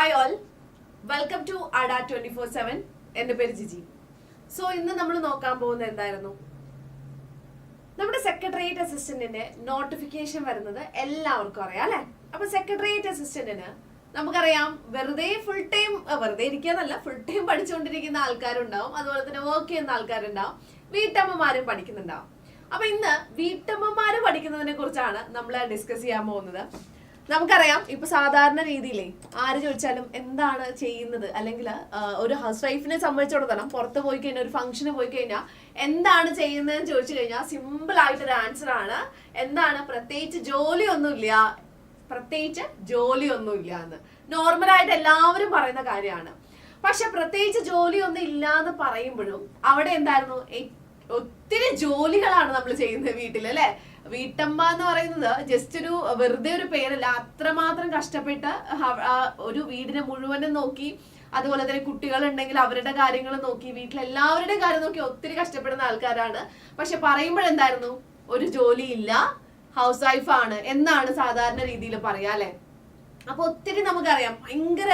Hi all welcome to Ada twenty four seven എന്റെ പേര് Jiji. So ഇന്ന് നമ്മൾ നോക്കാൻ പോകുന്നത് എന്തായിരുന്നു? നമ്മുടെ സെക്രട്ടേറിയറ്റ് അസിസ്റ്റന്റിന്റെ നോട്ടിഫിക്കേഷൻ വരുന്നത് എല്ലാവർക്കും അറിയാം അല്ലെ? അപ്പൊ സെക്രട്ടേറിയറ്റ് അസിസ്റ്റന്റിന് നമുക്കറിയാം വെറുതെ ഫുൾ ടൈം വെറുതെ ഇരിക്കാന്നല്ല ഫുൾ ടൈം പഠിച്ചുകൊണ്ടിരിക്കുന്ന ആൾക്കാരുണ്ടാവും. അതുപോലെ തന്നെ വർക്ക് ചെയ്യുന്ന ആൾക്കാരുണ്ടാവും. വീട്ടമ്മമാരും പഠിക്കുന്നുണ്ടാവും. അപ്പൊ ഇന്ന് വീട്ടമ്മമാര് പഠിക്കുന്നതിനെ കുറിച്ചാണ് നമ്മൾ ഡിസ്കസ് ചെയ്യാൻ പോകുന്നത്. നമുക്കറിയാം ഇപ്പൊ സാധാരണ രീതിയിലേ ആര് ചോദിച്ചാലും എന്താണ് ചെയ്യുന്നത്? അല്ലെങ്കിൽ ഒരു ഹൗസ് വൈഫിനെ സംബന്ധിച്ചിടത്തോളം പുറത്ത് പോയി കഴിഞ്ഞാൽ ഒരു ഫംഗ്ഷന് പോയി കഴിഞ്ഞാൽ എന്താണ് ചെയ്യുന്നതെന്ന് ചോദിച്ചു കഴിഞ്ഞാൽ സിമ്പിൾ ആയിട്ടൊരു ആൻസർ ആണ്. എന്താണ്? പ്രത്യേകിച്ച് ജോലിയൊന്നുമില്ല. പ്രത്യേകിച്ച് ജോലിയൊന്നുമില്ല എന്ന്. നോർമൽ ആയിട്ട് എല്ലാവരും പറയുന്ന കാര്യമാണ്. പക്ഷെ പ്രത്യേകിച്ച് ജോലിയൊന്നും ഇല്ല എന്ന് പറയുമ്പോഴും അവിടെ എന്തായിരുന്നു? ഒത്തിരി ജോലികളാണ് നമ്മൾ ചെയ്യുന്നത് വീട്ടിൽ അല്ലെ? വീട്ടമ്മ എന്ന് പറയുന്നത് ജസ്റ്റ് ഒരു വെറുതെ ഒരു പേരല്ല അത്രമാത്രം കഷ്ടപ്പെട്ട് ഒരു വീടിനെ മുഴുവനും നോക്കി അതുപോലെ തന്നെ കുട്ടികൾ ഉണ്ടെങ്കിൽ അവരുടെ കാര്യങ്ങൾ നോക്കി വീട്ടിലെല്ലാവരുടെ എല്ലാവരുടെയും കാര്യം നോക്കി ഒത്തിരി കഷ്ടപ്പെടുന്ന ആൾക്കാരാണ്. പക്ഷെ പറയുമ്പോഴെന്തായിരുന്നു? ഒരു ജോലിയില്ല ഹൗസ് വൈഫ് ആണ് എന്നാണ് സാധാരണ രീതിയിൽ പറയാ അല്ലെ? അപ്പൊ ഒത്തിരി നമുക്കറിയാം ഭയങ്കര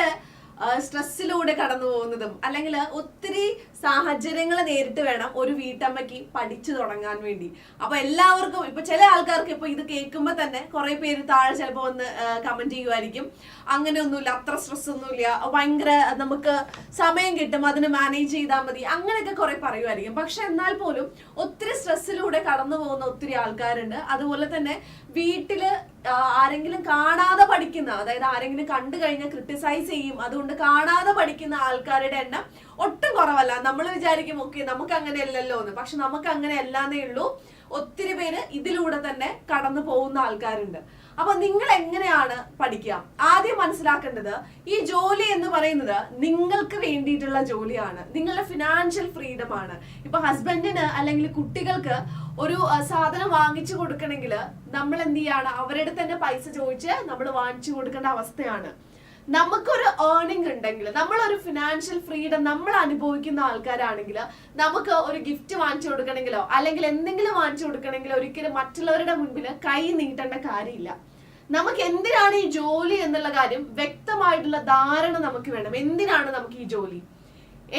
സ്ട്രെസ്സിലൂടെ കടന്നു പോകുന്നതും അല്ലെങ്കിൽ ഒത്തിരി സാഹചര്യങ്ങൾ നേരിട്ട് വേണം ഒരു വീട്ടമ്മയ്ക്ക് പഠിച്ചു തുടങ്ങാൻ വേണ്ടി. അപ്പൊ എല്ലാവർക്കും ഇപ്പൊ ചില ആൾക്കാർക്ക് ഇപ്പൊ ഇത് കേൾക്കുമ്പോ തന്നെ കുറെ പേര് താഴെ ചിലപ്പോ വന്ന് കമന്റ് ചെയ്യുമായിരിക്കും അങ്ങനെ ഒന്നുമില്ല അത്ര സ്ട്രെസ് ഒന്നുമില്ല. ഭയങ്കര നമുക്ക് സമയം കിട്ടും അതിന് മാനേജ് ചെയ്താൽ മതി. അങ്ങനെയൊക്കെ കുറെ പറയുമായിരിക്കും പക്ഷെ എന്നാൽ പോലും ഒത്തിരി സ്ട്രെസ്സിലൂടെ കടന്നു പോകുന്ന ഒത്തിരി ആൾക്കാരുണ്ട്. അതുപോലെ തന്നെ വീട്ടിൽ ആരെങ്കിലും കാണാതെ പഠിക്കുന്ന അതായത് ആരെങ്കിലും കണ്ടു കഴിഞ്ഞാൽ ക്രിട്ടിസൈസ് ചെയ്യും. അതുകൊണ്ട് കാണാതെ പഠിക്കുന്ന ആൾക്കാരുടെ എണ്ണം ഒട്ടും കുറവല്ല. നമ്മൾ വിചാരിക്കും ഓക്കെ നമുക്ക് അങ്ങനെ അല്ലല്ലോ എന്ന് പക്ഷെ നമുക്ക് അങ്ങനെ അല്ലാന്നേ ഉള്ളൂ. ഒത്തിരി പേര് ഇതിലൂടെ തന്നെ കടന്നു പോകുന്ന ആൾക്കാരുണ്ട്. അപ്പൊ നിങ്ങൾ എങ്ങനെയാണ് പഠിക്കുക? ആദ്യം മനസ്സിലാക്കേണ്ടത് ഈ ജോലി എന്ന് പറയുന്നത് നിങ്ങൾക്ക് വേണ്ടിയിട്ടുള്ള ജോലിയാണ്. നിങ്ങളുടെ ഫിനാൻഷ്യൽ ഫ്രീഡം ആണ്. ഇപ്പൊ ഹസ്ബൻഡിന് അല്ലെങ്കിൽ കുട്ടികൾക്ക് ഒരു സാധനം വാങ്ങിച്ചു കൊടുക്കണമെങ്കിൽ നമ്മൾ എന്ത് ചെയ്യാണ്? അവരുടെ തന്നെ പൈസ ചോദിച്ച് നമ്മൾ വാങ്ങിച്ചു കൊടുക്കേണ്ട അവസ്ഥയാണ്. നമുക്കൊരു ഏർണിംഗ് ഉണ്ടെങ്കിൽ നമ്മളൊരു ഫിനാൻഷ്യൽ ഫ്രീഡം നമ്മൾ അനുഭവിക്കുന്ന ആൾക്കാരാണെങ്കിൽ നമുക്ക് ഒരു ഗിഫ്റ്റ് വാങ്ങിച്ചു കൊടുക്കണമെങ്കിലോ അല്ലെങ്കിൽ എന്തെങ്കിലും വാങ്ങിച്ചു കൊടുക്കണമെങ്കിലോ ഒരിക്കലും മറ്റുള്ളവരുടെ മുൻപിൽ കൈ നീട്ടേണ്ട കാര്യമില്ല. നമുക്ക് എന്തിനാണ് ഈ ജോലി എന്നുള്ള കാര്യം വ്യക്തമായിട്ടുള്ള ധാരണ നമുക്ക് വേണം. എന്തിനാണ് നമുക്ക് ഈ ജോലി?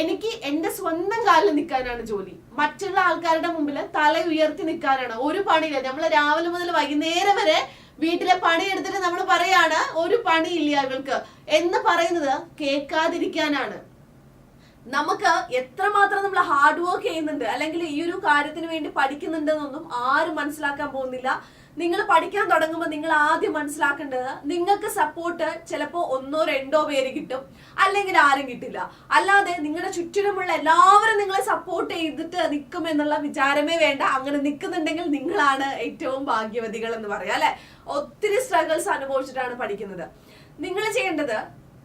എനിക്ക് എന്റെ സ്വന്തം കാലിൽ നിൽക്കാനാണ് ജോലി. മറ്റുള്ള ആൾക്കാരുടെ മുമ്പിൽ തല ഉയർത്തി നിൽക്കാനാണ്. ഒരു പണിയില്ല. നമ്മൾ രാവിലെ മുതൽ വൈകുന്നേരം വരെ വീട്ടിലെ പണി എടുത്തിട്ട് നമ്മൾ പറയാണ് ഒരു പണിയില്ല ഇവൾക്ക്. എന്ന് പറയുന്നത് കേൾക്കാതിരിക്കാനാണ്. നമുക്ക് എത്രമാത്രം നമ്മൾ ഹാർഡ് വർക്ക് ചെയ്യുന്നുണ്ട് അല്ലെങ്കിൽ ഈ ഒരു കാര്യത്തിന് വേണ്ടി പഠിക്കുന്നുണ്ടെന്നൊന്നും ആരും മനസ്സിലാക്കാൻ പോകുന്നില്ല. നിങ്ങൾ പഠിക്കാൻ തുടങ്ങുമ്പോൾ നിങ്ങൾ ആദ്യം മനസ്സിലാക്കേണ്ടത് നിങ്ങൾക്ക് സപ്പോർട്ട് ചിലപ്പോൾ ഒന്നോ രണ്ടോ പേര് കിട്ടും. അല്ലെങ്കിൽ ആരും കിട്ടില്ല. അല്ലാതെ നിങ്ങളുടെ ചുറ്റിലുമുള്ള എല്ലാവരും നിങ്ങളെ സപ്പോർട്ട് ചെയ്തിട്ട് നിൽക്കുമെന്നുള്ള വിചാരമേ വേണ്ട. അങ്ങനെ നിൽക്കുന്നുണ്ടെങ്കിൽ നിങ്ങളാണ് ഏറ്റവും ഭാഗ്യവതികൾ എന്ന് പറയാം അല്ലെ? ഒത്തിരി സ്ട്രഗിൾസ് അനുഭവിച്ചിട്ടാണ് പഠിക്കുന്നത്. നിങ്ങൾ ചെയ്യേണ്ടത്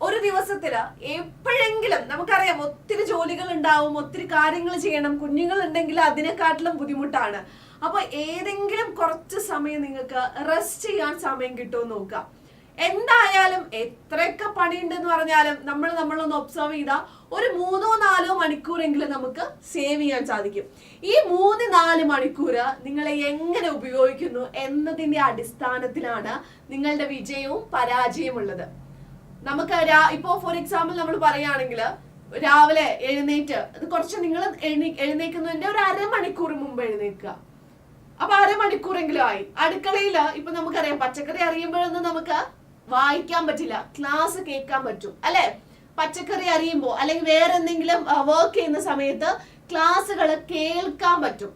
ഒരു ദിവസത്തിൽ എപ്പോഴെങ്കിലും നമുക്കറിയാം ഒത്തിരി ജോലികൾ ഉണ്ടാവും ഒത്തിരി കാര്യങ്ങൾ ചെയ്യണം. കുഞ്ഞുങ്ങൾ ഉണ്ടെങ്കിൽ അതിനെക്കാട്ടിലും ബുദ്ധിമുട്ടാണ്. അപ്പൊ ഏതെങ്കിലും കുറച്ച് സമയം നിങ്ങൾക്ക് റെസ്റ്റ് ചെയ്യാൻ സമയം കിട്ടുമോ നോക്കുക. എന്തായാലും എത്രയൊക്കെ പണിയുണ്ടെന്ന് പറഞ്ഞാലും നമ്മൾ നമ്മളൊന്ന് ഒബ്സർവ് ചെയ്താൽ ഒരു മൂന്നോ നാലോ മണിക്കൂറെങ്കിലും നമുക്ക് സേവ് ചെയ്യാൻ സാധിക്കും. ഈ മൂന്ന് നാല് മണിക്കൂർ നിങ്ങളെ എങ്ങനെ ഉപയോഗിക്കുന്നു എന്നതിന്റെ അടിസ്ഥാനത്തിലാണ് നിങ്ങളുടെ വിജയവും പരാജയവും ഉള്ളത്. നമുക്ക് രാ- ഇപ്പോ ഫോർ എക്സാമ്പിൾ നമ്മൾ പറയുകയാണെങ്കിൽ രാവിലെ എഴുന്നേറ്റ് കുറച്ച് നിങ്ങൾ എഴുന്നേ- എഴുന്നേൽക്കുന്നതിന്റെ ഒരു അരമണിക്കൂർ മുമ്പ് എഴുന്നേൽക്കുക. അപ്പൊ അരമണിക്കൂറെങ്കിലും ആയി. അടുക്കളയിൽ ഇപ്പൊ നമുക്കറിയാം പച്ചക്കറി അറിയുമ്പോഴൊന്നും നമുക്ക് വായിക്കാൻ പറ്റില്ല ക്ലാസ് കേൾക്കാൻ പറ്റും അല്ലെ? പച്ചക്കറി അറിയുമ്പോ അല്ലെങ്കിൽ വേറെ എന്തെങ്കിലും വർക്ക് ചെയ്യുന്ന സമയത്ത് ക്ലാസ്സുകൾ കേൾക്കാൻ പറ്റും.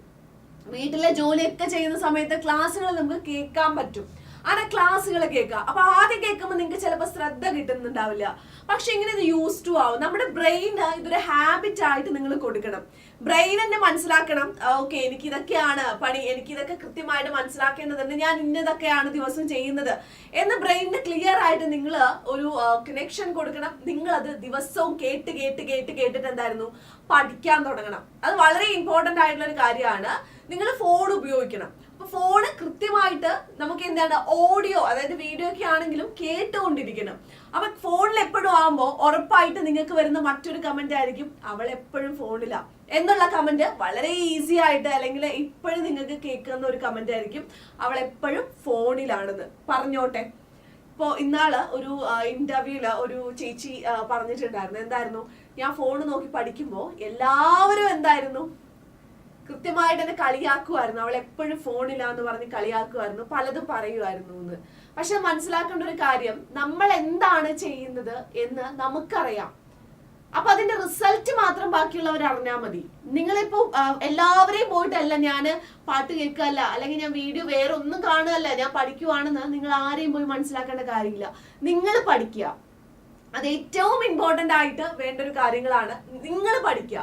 വീട്ടിലെ ജോലിയൊക്കെ ചെയ്യുന്ന സമയത്ത് ക്ലാസ്സുകൾ നമുക്ക് കേൾക്കാൻ പറ്റും. അങ്ങനെ ക്ലാസ്സുകൾ കേൾക്കുക. അപ്പൊ ആദ്യം കേൾക്കുമ്പോൾ നിങ്ങൾക്ക് ചിലപ്പോൾ ശ്രദ്ധ കിട്ടുന്നുണ്ടാവില്ല. പക്ഷെ ഇങ്ങനെ ഇത് യൂസ് ടു ആവും. നമ്മുടെ ബ്രെയിന് ഇതൊരു ഹാബിറ്റ് ആയിട്ട് നിങ്ങൾ കൊടുക്കണം. ബ്രെയിൻ തന്നെ മനസ്സിലാക്കണം. ഓക്കെ എനിക്ക് ഇതൊക്കെയാണ് പണി. എനിക്ക് ഇതൊക്കെ കൃത്യമായിട്ട് മനസ്സിലാക്കേണ്ടതുണ്ട്. ഞാൻ ഇന്നതൊക്കെയാണ് ദിവസം ചെയ്യുന്നത്. എന്ന് ബ്രെയിനിന് ക്ലിയർ ആയിട്ട് നിങ്ങൾ ഒരു കണക്ഷൻ കൊടുക്കണം. നിങ്ങൾ അത് ദിവസവും കേട്ട് കേട്ട് കേട്ട് കേട്ടിട്ട് എന്തായിരുന്നു? പഠിക്കാൻ തുടങ്ങണം. അത് വളരെ ഇമ്പോർട്ടന്റ് ആയിട്ടുള്ള ഒരു കാര്യമാണ്. നിങ്ങൾ ഫോൺ ഉപയോഗിക്കണം. ഫോണ് കൃത്യമായിട്ട് നമുക്ക് എന്താണ് ഓഡിയോ അതായത് വീഡിയോ ഒക്കെ ആണെങ്കിലും കേട്ടുകൊണ്ടിരിക്കണം. അപ്പൊ ഫോണിൽ എപ്പോഴും ആകുമ്പോൾ ഉറപ്പായിട്ട് നിങ്ങൾക്ക് വരുന്ന മറ്റൊരു കമന്റ് ആയിരിക്കും. അവൾ എപ്പോഴും ഫോണിലാ എന്നുള്ള കമന്റ് വളരെ ഈസി ആയിട്ട് അല്ലെങ്കിൽ ഇപ്പോഴും നിങ്ങൾക്ക് കേൾക്കുന്ന ഒരു കമന്റ് ആയിരിക്കും. അവൾ എപ്പോഴും ഫോണിലാണെന്ന് പറഞ്ഞോട്ടെ. ഇപ്പോ ഇന്നാൾ ഒരു ഇന്റർവ്യൂൽ ഒരു ചേച്ചി പറഞ്ഞിട്ടുണ്ടായിരുന്നു. എന്തായിരുന്നു? ഞാൻ ഫോൺ നോക്കി പഠിക്കുമ്പോൾ എല്ലാവരും എന്തായിരുന്നു? കൃത്യമായിട്ട് എന്നെ കളിയാക്കുമായിരുന്നു അവൾ എപ്പോഴും ഫോണിലാന്ന് പറഞ്ഞ് കളിയാക്കുമായിരുന്നു പലതും പറയുമായിരുന്നു എന്ന് പക്ഷെ മനസ്സിലാക്കേണ്ട ഒരു കാര്യം നമ്മൾ എന്താണ് ചെയ്യുന്നത് എന്ന് നമുക്കറിയാം. അപ്പൊ അതിന്റെ റിസൾട്ട് മാത്രം ബാക്കിയുള്ളവർ അറിഞ്ഞാൽ മതി. നിങ്ങളിപ്പോ എല്ലാവരെയും പോയിട്ടല്ല ഞാൻ പാട്ട് കേൾക്കുകയല്ല അല്ലെങ്കിൽ ഞാൻ വീഡിയോ വേറെ ഒന്നും കാണുകയല്ല ഞാൻ പഠിക്കുവാണെന്ന് നിങ്ങൾ ആരെയും പോയി മനസ്സിലാക്കേണ്ട കാര്യമില്ല. നിങ്ങൾ പഠിക്കുക. അത് ഏറ്റവും ഇമ്പോർട്ടന്റ് ആയിട്ട് വേണ്ട ഒരു കാര്യങ്ങളാണ് നിങ്ങൾ പഠിക്കുക.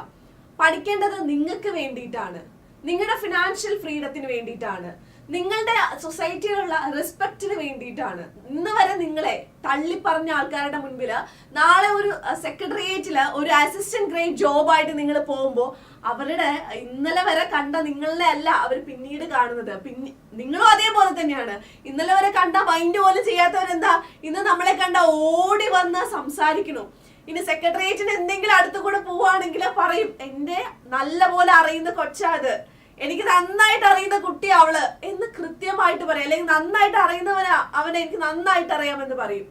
പഠിക്കേണ്ടത് നിങ്ങൾക്ക് വേണ്ടിയിട്ടാണ്. നിങ്ങളുടെ ഫിനാൻഷ്യൽ ഫ്രീഡത്തിന് വേണ്ടിയിട്ടാണ്. നിങ്ങളുടെ സൊസൈറ്റിയിലുള്ള റെസ്പെക്റ്റിന് വേണ്ടിയിട്ടാണ്. ഇന്ന് വരെ നിങ്ങളെ തള്ളിപ്പറഞ്ഞ ആൾക്കാരുടെ മുൻപിൽ നാളെ ഒരു സെക്രട്ടേറിയറ്റിൽ ഒരു അസിസ്റ്റന്റ് ഗ്രേഡ് ജോബായിട്ട് നിങ്ങൾ പോകുമ്പോൾ അവരുടെ ഇന്നലെ വരെ കണ്ട നിങ്ങളുടെ അല്ല അവർ പിന്നീട് കാണുന്നത്. പിന്നെ നിങ്ങളും അതേപോലെ തന്നെയാണ്. ഇന്നലെ വരെ കണ്ട മൈൻഡ് പോലും ചെയ്യാത്തവരെന്താ? ഇന്ന് നമ്മളെ കണ്ട ഓടി വന്ന് സംസാരിക്കണം ഇനി സെക്രട്ടേറിയറ്റിന് എന്തെങ്കിലും അടുത്ത് കൂടെ പോവാണെങ്കിൽ പറയും. എന്റെ നല്ല പോലെ അറിയുന്ന കൊച്ചാ അത് എനിക്ക് നന്നായിട്ട് അറിയുന്ന കുട്ടി അവൾ എന്ന് കൃത്യമായിട്ട് പറയും. അല്ലെങ്കിൽ നന്നായിട്ട് അറിയുന്നവനാ അവനെ എനിക്ക് നന്നായിട്ട് അറിയാമെന്ന് പറയും.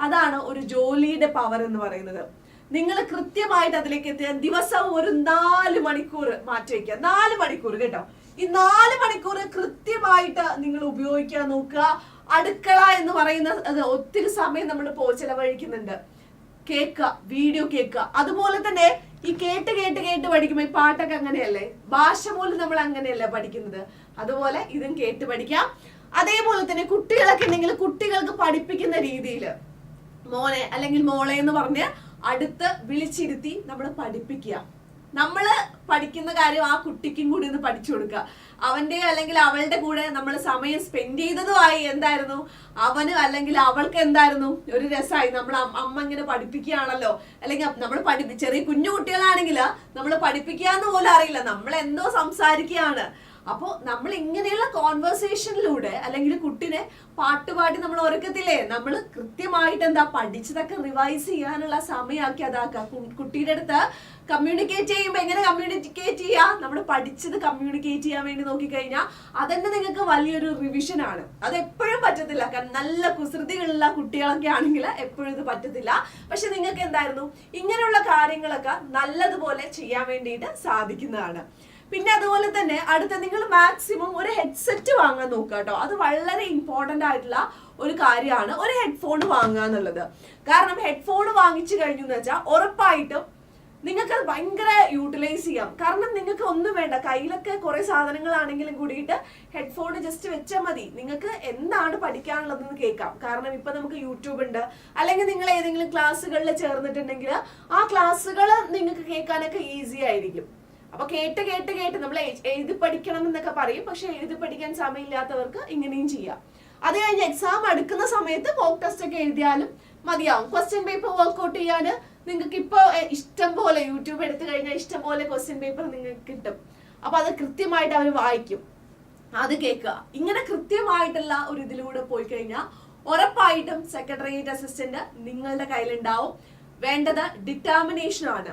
അതാണ് ഒരു ജോലിയുടെ പവർ എന്ന് പറയുന്നത്. നിങ്ങൾ കൃത്യമായിട്ട് അതിലേക്ക് എത്തിയ ദിവസവും ഒരു നാല് മണിക്കൂർ മാറ്റി വയ്ക്കുക. നാല് മണിക്കൂർ കേട്ടോ. ഈ നാല് മണിക്കൂർ കൃത്യമായിട്ട് നിങ്ങൾ ഉപയോഗിക്കാൻ നോക്കുക. അടുക്കള എന്ന് പറയുന്ന ഒത്തിരി സമയം നമ്മൾ പോ ചെലവഴിക്കുന്നുണ്ട്. കേൾക്കുക വീഡിയോ കേൾക്കുക. അതുപോലെ തന്നെ ഈ കേട്ട് കേട്ട് കേട്ട് പഠിക്കുമ്പോൾ ഈ പാട്ടൊക്കെ അങ്ങനെയല്ലേ? ഭാഷ പോലും നമ്മൾ അങ്ങനെയല്ല പഠിക്കുന്നത്? അതുപോലെ ഇതും കേട്ട് പഠിക്കാം. അതേപോലെ തന്നെ കുട്ടികളൊക്കെ ഉണ്ടെങ്കിൽ കുട്ടികൾക്ക് പഠിപ്പിക്കുന്ന രീതിയിൽ മോനെ അല്ലെങ്കിൽ മോളെ എന്ന് പറഞ്ഞ് അടുത്ത് വിളിച്ചിരുത്തി നമ്മൾ പഠിപ്പിക്കുക. നമ്മൾ പഠിക്കുന്ന കാര്യം ആ കുട്ടിക്കും കൂടി ഒന്ന് പഠിച്ചു കൊടുക്കുക. അവന്റെ അല്ലെങ്കിൽ അവളുടെ കൂടെ നമ്മൾ സമയം സ്പെൻഡ് ചെയ്തതുമായി എന്തായിരുന്നു? അവന് അല്ലെങ്കിൽ അവൾക്ക് എന്തായിരുന്നു? ഒരു രസമായി. നമ്മൾ അമ്മ ഇങ്ങനെ പഠിപ്പിക്കുകയാണല്ലോ. അല്ലെങ്കിൽ നമ്മൾ പഠിപ്പി ചെറിയ കുഞ്ഞു കുട്ടികളാണെങ്കിൽ നമ്മൾ പഠിപ്പിക്കുക എന്ന് പോലും അറിയില്ല. നമ്മൾ എന്തോ സംസാരിക്കുകയാണ്. അപ്പോൾ നമ്മൾ ഇങ്ങനെയുള്ള കോൺവെർസേഷനിലൂടെ അല്ലെങ്കിൽ കുട്ടിനെ പാട്ടുപാടി നമ്മൾ ഉറക്കത്തില്ലേ നമ്മൾ കൃത്യമായിട്ട് എന്താ പഠിച്ചതൊക്കെ റിവൈസ് ചെയ്യാനുള്ള സമയമാക്കി അതാക്കുക. കുട്ടിയുടെ അടുത്ത് കമ്മ്യൂണിക്കേറ്റ് ചെയ്യുമ്പോൾ എങ്ങനെ കമ്മ്യൂണിക്കേറ്റ് ചെയ്യുക നമ്മൾ പഠിച്ചത് കമ്മ്യൂണിക്കേറ്റ് ചെയ്യാൻ വേണ്ടി നോക്കിക്കഴിഞ്ഞാൽ അതന്നെ നിങ്ങൾക്ക് വലിയൊരു റിവിഷൻ ആണ്. അത് എപ്പോഴും പറ്റത്തില്ല. കാരണം നല്ല കുസൃതികളുള്ള കുട്ടികളൊക്കെ ആണെങ്കിൽ എപ്പോഴും ഇത് പറ്റത്തില്ല. പക്ഷെ നിങ്ങൾക്ക് എന്തായിരുന്നു? ഇങ്ങനെയുള്ള കാര്യങ്ങളൊക്കെ നല്ലതുപോലെ ചെയ്യാൻ വേണ്ടിയിട്ട് സാധിക്കുന്നതാണ്. പിന്നെ അതുപോലെ തന്നെ അടുത്ത നിങ്ങൾ മാക്സിമം ഒരു ഹെഡ്സെറ്റ് വാങ്ങാൻ നോക്കുക കേട്ടോ. അത് വളരെ ഇമ്പോർട്ടന്റ് ആയിട്ടുള്ള ഒരു കാര്യമാണ് ഒരു ഹെഡ്ഫോൺ വാങ്ങുക എന്നുള്ളത്. കാരണം ഹെഡ്ഫോൺ വാങ്ങിച്ചു കഴിഞ്ഞു എന്ന് വെച്ചാൽ ഉറപ്പായിട്ടും നിങ്ങൾക്ക് അത് ഭയങ്കര യൂട്ടിലൈസ് ചെയ്യാം. കാരണം നിങ്ങൾക്ക് ഒന്നും വേണ്ട. കയ്യിലൊക്കെ കുറെ സാധനങ്ങളാണെങ്കിലും കൂടിയിട്ട് ഹെഡ്ഫോൺ ജസ്റ്റ് വെച്ചാൽ മതി. നിങ്ങൾക്ക് എന്താണ് പഠിക്കാനുള്ളതെന്ന് കേൾക്കാം. കാരണം ഇപ്പൊ നമുക്ക് യൂട്യൂബ് ഉണ്ട്. അല്ലെങ്കിൽ നിങ്ങൾ ഏതെങ്കിലും ക്ലാസ്സുകളിൽ ചേർന്നിട്ടുണ്ടെങ്കിൽ ആ ക്ലാസ്സുകൾ നിങ്ങൾക്ക് കേൾക്കാനൊക്കെ ഈസി ആയിരിക്കും. അപ്പൊ കേട്ട് കേട്ട് കേട്ട് നമ്മൾ എഴുതി പഠിക്കണം എന്നൊക്കെ പറയും. പക്ഷെ എഴുതി പഠിക്കാൻ സമയമില്ലാത്തവർക്ക് ഇങ്ങനെയും ചെയ്യാം. അത് കഴിഞ്ഞ് എക്സാം അടുക്കുന്ന സമയത്ത് മോക്ക് ടെസ്റ്റ് ഒക്കെ എഴുതിയാലും മതിയാവും. ക്വസ്റ്റ്യൻ പേപ്പർ വർക്ക്ഔട്ട് ചെയ്യാൻ നിങ്ങൾക്ക് ഇപ്പോൾ ഇഷ്ടം പോലെ യൂട്യൂബ് എടുത്തു കഴിഞ്ഞാൽ ഇഷ്ടം പോലെ ക്വസ്റ്റ്യൻ പേപ്പർ നിങ്ങൾക്ക് കിട്ടും. അപ്പൊ അത് കൃത്യമായിട്ട് അവർ വായിക്കും. അത് കേൾക്കുക. ഇങ്ങനെ കൃത്യമായിട്ടുള്ള ഒരു ഇതിലൂടെ പോയി കഴിഞ്ഞാൽ ഉറപ്പായിട്ടും സെക്രട്ടേറിയറ്റ് അസിസ്റ്റന്റ് നിങ്ങളുടെ കയ്യിലുണ്ടാവും. വേണ്ടത് ഡിറ്റർമിനേഷൻ ആണ്.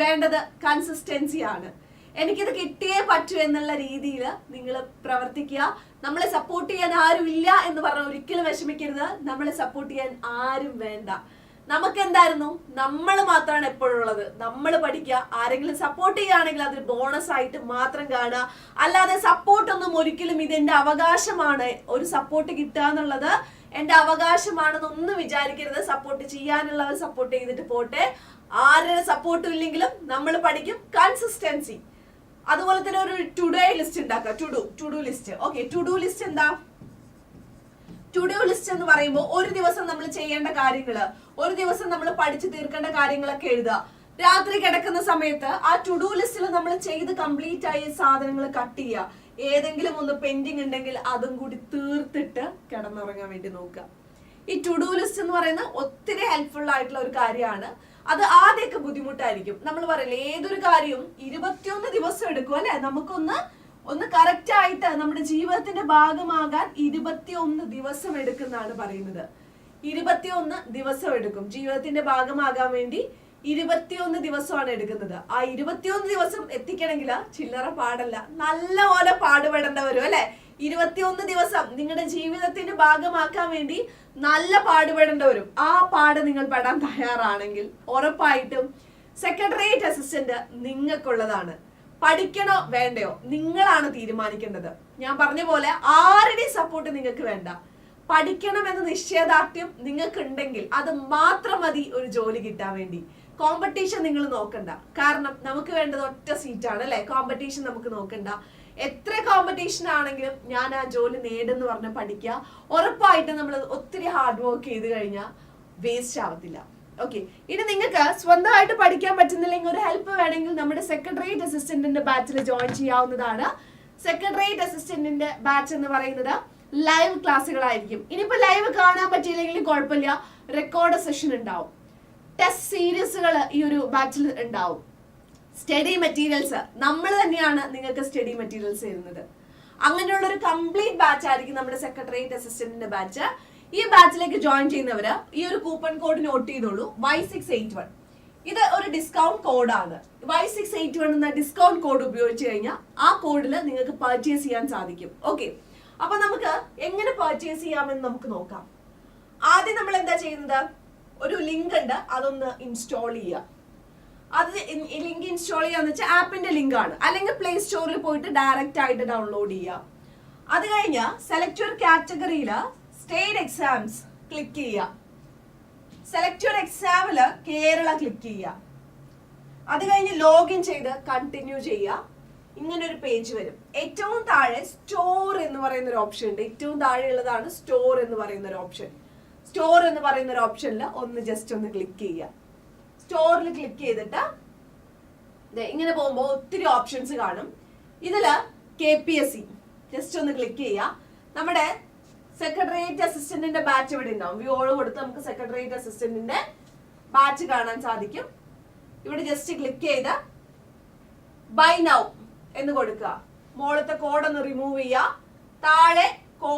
വേണ്ടത് കൺസിസ്റ്റൻസി ആണ്. എനിക്കിത് കിട്ടിയേ പറ്റൂ എന്നുള്ള രീതിയിൽ നിങ്ങൾ പ്രവർത്തിക്കുക. നമ്മളെ സപ്പോർട്ട് ചെയ്യാൻ ആരും ഇല്ല എന്ന് പറഞ്ഞാൽ ഒരിക്കലും വിഷമിക്കരുത്. നമ്മളെ സപ്പോർട്ട് ചെയ്യാൻ ആരും വേണ്ട. നമുക്ക് എന്തായിരുന്നു നമ്മൾ മാത്രമാണ് എപ്പോഴും ഉള്ളത്. നമ്മൾ പഠിക്കുക ആരെങ്കിലും സപ്പോർട്ട് ചെയ്യുകയാണെങ്കിൽ അതൊരു ബോണസ് ആയിട്ട് മാത്രം കാണുക. അല്ലാതെ സപ്പോർട്ട് ഒന്നും ഒരിക്കലും ഇത് അവകാശമാണ്. ഒരു സപ്പോർട്ട് കിട്ടുക എന്നുള്ളത് എന്റെ അവകാശമാണെന്നൊന്നും വിചാരിക്കരുത്. സപ്പോർട്ട് ചെയ്യാനുള്ളവർ സപ്പോർട്ട് ചെയ്തിട്ട് പോട്ടെ. ആരുടെ സപ്പോർട്ടും ഇല്ലെങ്കിലും നമ്മൾ പഠിക്കും കൺസിസ്റ്റൻസി അതുപോലെ തന്നെ ഒരു ടുഡേ ലിസ്റ്റ് ഉണ്ടാക്കുക. To do to do list okay to do list എന്താ? ടു ഡു ലിസ്റ്റ് എന്ന് പറയുമ്പോൾ ഒരു ദിവസം നമ്മൾ ചെയ്യേണ്ട കാര്യങ്ങൾ ഒരു ദിവസം നമ്മൾ പഠിച്ചു തീർക്കേണ്ട കാര്യങ്ങളൊക്കെ എഴുതുക. രാത്രി കിടക്കുന്ന സമയത്ത് ആ ടു ഡു ലിസ്റ്റിൽ നമ്മൾ ചെയ്ത് കംപ്ലീറ്റ് ആയ സാധനങ്ങൾ കട്ട് ചെയ്യുക. ഏതെങ്കിലും ഒന്ന് പെൻഡിങ് ഉണ്ടെങ്കിൽ അതും കൂടി തീർത്തിട്ട് കിടന്നുറങ്ങാൻ വേണ്ടി നോക്കുക. ഈ ടു ഡു ലിസ്റ്റ് എന്ന് പറയുന്നത് ഒത്തിരി ഹെൽപ്ഫുൾ ആയിട്ടുള്ള ഒരു കാര്യമാണ്. അത് ആദ്യമൊക്കെ ബുദ്ധിമുട്ടായിരിക്കും. നമ്മൾ പറയില്ലേ ഏതൊരു കാര്യവും ഇരുപത്തിയൊന്ന് ദിവസം എടുക്കും അല്ലെ? നമുക്കൊന്ന് ഒന്ന് കറക്റ്റ് ആയിട്ട് നമ്മുടെ ജീവിതത്തിന്റെ ഭാഗമാകാൻ ഇരുപത്തിയൊന്ന് ദിവസം എടുക്കുന്നാണ് പറയുന്നത്. ഇരുപത്തിയൊന്ന് ദിവസം എടുക്കും. ജീവിതത്തിന്റെ ഭാഗമാകാൻ വേണ്ടി ഇരുപത്തിയൊന്ന് ദിവസമാണ് എടുക്കുന്നത്. ആ ഇരുപത്തിയൊന്ന് ദിവസം എത്തിക്കണമെങ്കിൽ ചില്ലറ പാടല്ല. നല്ലപോലെ പാടുപെടേണ്ട വരും അല്ലെ? ഇരുപത്തിയൊന്ന് ദിവസം നിങ്ങളുടെ ജീവിതത്തിന്റെ ഭാഗമാക്കാൻ വേണ്ടി നല്ല പാടുപെടേണ്ട വരും ആ പാട് നിങ്ങൾ പെടാൻ തയ്യാറാണെങ്കിൽ ഉറപ്പായിട്ടും സെക്രട്ടേറിയറ്റ് അസിസ്റ്റന്റ് നിങ്ങൾക്കുള്ളതാണ്. പഠിക്കണോ വേണ്ടയോ? നിങ്ങളാണ് തീരുമാനിക്കേണ്ടത്. ഞാൻ പറഞ്ഞ പോലെ ആരുടെയും സപ്പോർട്ട് നിങ്ങൾക്ക് വേണ്ട. പഠിക്കണം എന്ന നിശ്ചയദാർഢ്യം നിങ്ങൾക്ക് ഉണ്ടെങ്കിൽ അത് മാത്രം മതി ഒരു ജോലി കിട്ടാൻ വേണ്ടി. കോമ്പറ്റീഷൻ നിങ്ങൾ നോക്കണ്ട. കാരണം നമുക്ക് വേണ്ടത് ഒറ്റ സീറ്റാണ് അല്ലെ? കോമ്പറ്റീഷൻ നമുക്ക് നോക്കണ്ട. എത്ര കോമ്പറ്റീഷൻ ആണെങ്കിലും ഞാൻ ആ ജോലി നേടുന്നു പറഞ്ഞ് പഠിക്കുക. ഉറപ്പായിട്ടും നമ്മൾ ഒത്തിരി ഹാർഡ് വർക്ക് ചെയ്ത് കഴിഞ്ഞാൽ വേസ്റ്റ് ആവത്തില്ല. ഓക്കെ ഇനി നിങ്ങൾക്ക് സ്വന്തമായിട്ട് പഠിക്കാൻ പറ്റുന്നില്ലെങ്കിൽ ഒരു ഹെൽപ്പ് വേണമെങ്കിൽ നമ്മുടെ സെക്രട്ടേറിയറ്റ് അസിസ്റ്റന്റിന്റെ ബാച്ചിൽ ജോയിൻ ചെയ്യാവുന്നതാണ്. സെക്രട്ടേറിയറ്റ് അസിസ്റ്റന്റിന്റെ ബാച്ച് എന്ന് പറയുന്നത് ലൈവ് ക്ലാസ്സുകളായിരിക്കും ഇനിയിപ്പോ ലൈവ് കാണാൻ പറ്റിയില്ലെങ്കിലും കുഴപ്പമില്ല. റെക്കോർഡ് സെഷൻ ഉണ്ടാവും. ടെസ്റ്റ് സീരീസുകൾ ഈ ഒരു ബാച്ചിൽ ഉണ്ടാവും. സ്റ്റഡി മെറ്റീരിയൽസ് നമ്മൾ തന്നെയാണ് നിങ്ങൾക്ക് സ്റ്റഡി മെറ്റീരിയൽസ് തരുന്നത്. അങ്ങനെയുള്ള ഒരു കംപ്ലീറ്റ് ബാച്ച് ആയിരിക്കും നമ്മുടെ സെക്രട്ടേറിയറ്റ് അസിസ്റ്റന്റിന്റെ ബാച്ച് ഈ ബാച്ചിലേക്ക് ജോയിൻ ചെയ്യുന്നവര് ഈ ഒരു കൂപ്പൺ കോഡ് നോട്ട് ചെയ്തോളൂ. വൈ സിക്സ് എയ്റ്റ് വൺ ഇത് ഒരു ഡിസ്കൗണ്ട് കോഡാണ് വൈ സിക്സ് എയ്റ്റ് വൺ എന്ന ഡിസ്കൗണ്ട് കോഡ് ഉപയോഗിച്ച് കഴിഞ്ഞാൽ ആ കോഡിൽ നിങ്ങൾക്ക് പർച്ചേസ് ചെയ്യാൻ സാധിക്കും. ഓക്കെ അപ്പൊ നമുക്ക് എങ്ങനെ പർച്ചേസ് ചെയ്യാമെന്ന് നമുക്ക് നോക്കാം. ആദ്യം നമ്മൾ എന്താ ചെയ്യുന്നത്? ഒരു ലിങ്ക് ഉണ്ട്. അതൊന്ന് ഇൻസ്റ്റാൾ ചെയ്യുക. അത് ലിങ്ക് ഇൻസ്റ്റാൾ ചെയ്യാന്ന് വെച്ചാൽ ആപ്പിന്റെ ലിങ്ക് ആണ്. അല്ലെങ്കിൽ പ്ലേ സ്റ്റോറിൽ പോയിട്ട് ഡയറക്റ്റ് ആയിട്ട് ഡൗൺലോഡ് ചെയ്യുക. അത് കഴിഞ്ഞ് സെലക്ട് ഒരു കാറ്റഗറിയിൽ സ്റ്റേറ്റ് എക്സാംസ് ക്ലിക്ക് ചെയ്യുക. സെലക്ട് യുവർ എക്സാമിൽ കേരള ക്ലിക്ക് ചെയ്യുക. അത് കഴിഞ്ഞ് ലോഗിൻ ചെയ്ത് കണ്ടിന്യൂ ചെയ്യുക. ഇങ്ങനെ ഒരു പേജ് വരും. ഏറ്റവും താഴെ സ്റ്റോർ എന്ന് പറയുന്ന ഒരു ഓപ്ഷൻ ഉണ്ട്. ഏറ്റവും താഴെ ഉള്ളതാണ് സ്റ്റോർ എന്ന് പറയുന്ന ഒരു ഓപ്ഷൻ സ്റ്റോർ എന്ന് പറയുന്ന ഒരു ഓപ്ഷനിൽ ഒന്ന് ജസ്റ്റ് ഒന്ന് ക്ലിക്ക് ചെയ്യുക. സ്റ്റോറിൽ ക്ലിക്ക് ചെയ്തിട്ട് ഇങ്ങനെ പോകുമ്പോൾ ഒത്തിരി ഓപ്ഷൻസ് കാണും. ഇതിൽ K P S C just ഒന്ന് ക്ലിക്ക് ചെയ്യുക. നമ്മുടെ സെക്രട്ടേറിയറ്റ് അസിസ്റ്റന്റിന്റെ ബാച്ച് ഇവിടെ ഉണ്ടാവും. വ്യൂൾ കൊടുത്ത് നമുക്ക് സെക്രട്ടേറിയറ്റ് അസിസ്റ്റന്റിന്റെ ബാച്ച് കാണാൻ സാധിക്കും. ഇവിടെ ജസ്റ്റ് ക്ലിക്ക് ചെയ്ത് ബൈ നൗ എന്ന് കൊടുക്കുക. മോളത്തെ കോഡ് ഒന്ന് റിമൂവ് ചെയ്യുക. താഴെ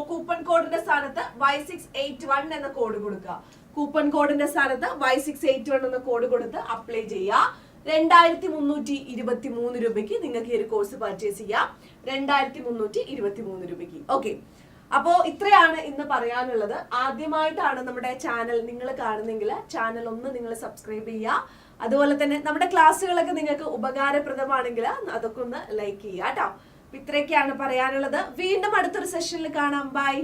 കൂപ്പൺ കോഡിന്റെ സ്ഥാനത്ത് വൈ സിക്സ് എയ്റ്റ് വൺ എന്ന കോഡ് കൊടുക്കുക. കൂപ്പൺ കോഡിന്റെ സ്ഥാനത്ത് വൈ സിക്സ് എയ്റ്റ് വൺ എന്ന കോഡ് കൊടുത്ത് അപ്ലൈ ചെയ്യുക. രണ്ടായിരത്തി മുന്നൂറ്റി ഇരുപത്തി മൂന്ന് രൂപയ്ക്ക് നിങ്ങൾക്ക് ഈ ഒരു കോഴ്സ് പർച്ചേസ് ചെയ്യാം. രണ്ടായിരത്തി മുന്നൂറ്റി ഇരുപത്തി മൂന്ന് രൂപയ്ക്ക്. ഓക്കെ അപ്പോ ഇത്രയാണ് ഇന്ന് പറയാനുള്ളത്. ആദ്യമായിട്ടാണ് നമ്മുടെ ചാനൽ നിങ്ങൾ കാണുന്നെങ്കിൽ ചാനൽ ഒന്ന് നിങ്ങൾ സബ്സ്ക്രൈബ് ചെയ്യുക. അതുപോലെ തന്നെ നമ്മുടെ ക്ലാസ്സുകളൊക്കെ നിങ്ങൾക്ക് ഉപകാരപ്രദമാണെങ്കിൽ അതൊക്കെ ഒന്ന് ലൈക്ക് ചെയ്യുക കേട്ടോ ഇത്രയൊക്കെയാണ് പറയാനുള്ളത്. വീണ്ടും അടുത്തൊരു സെഷനിൽ കാണാം. ബൈ